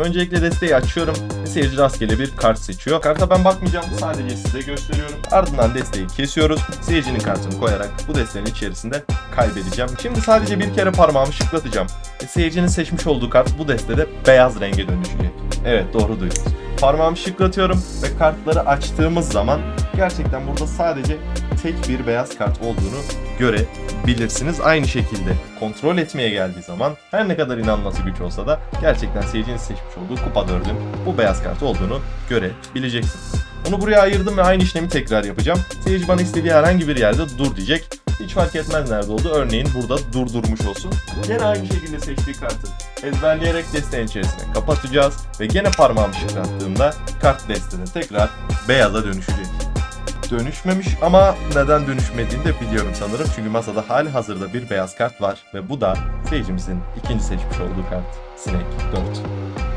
geçelim. Öncelikle desteği açıyorum. Seyirci rastgele bir kart seçiyor. Karta ben bakmayacağım. Sadece size gösteriyorum. Ardından desteği kesiyoruz. Seyircinin kartını koyarak bu desteğin içerisinde kaybedeceğim. Şimdi sadece bir kere parmağımı şıklatacağım. Ve seyircinin seçmiş olduğu kart bu destede beyaz renge dönüşecek. Evet doğru duydunuz. Parmağımı şıklatıyorum ve kartları açtığımız zaman gerçekten burada sadece tek bir beyaz kart olduğunu görebilirsiniz. Aynı şekilde kontrol etmeye geldiği zaman her ne kadar inanması güç olsa da gerçekten seyircinin seçmiş olduğu kupa 4'ün bu beyaz kart olduğunu görebileceksiniz. Onu buraya ayırdım ve aynı işlemi tekrar yapacağım. Seyirci bana istediği herhangi bir yerde dur diyecek. Hiç fark etmez nerede oldu. Örneğin burada durdurmuş olsun. Gene aynı şekilde seçtiği kartı ezberleyerek desteğin içerisine kapatacağız. Ve gene parmağımı şıklattığımda kart destede tekrar beyaza dönüşecek. Dönüşmemiş ama neden dönüşmediğini de biliyorum sanırım. Çünkü masada hali hazırda bir beyaz kart var. Ve bu da seyircimizin ikinci seçmiş olduğu kart. Sinek 4.